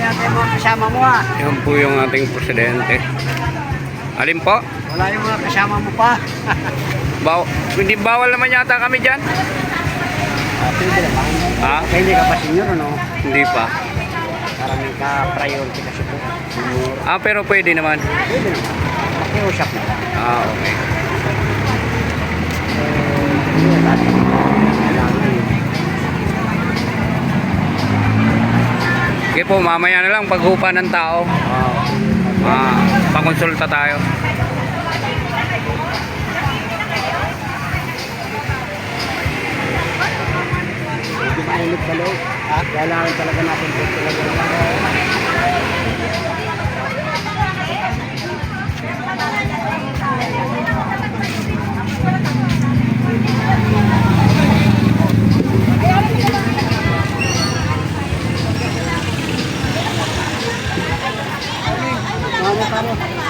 ah. Yan po yung ating presidente. Alin po? Wala yung mga kasama mo pa. Baw hindi bawal naman yata kami dyan? Ah, pwede naman. Ha? Kaya hindi ka pa senior, ano? Hindi pa. Parang may ka-priority kasi po. Ah, pero pwede naman. Pwede naman. Pakiusap na lang. Ah, okay. Sige po, mamaya na lang paghupa ng tao. Ah, Ah, pakonsulta tayo. Ah, kailangan talaga natin talaga Mama, tama.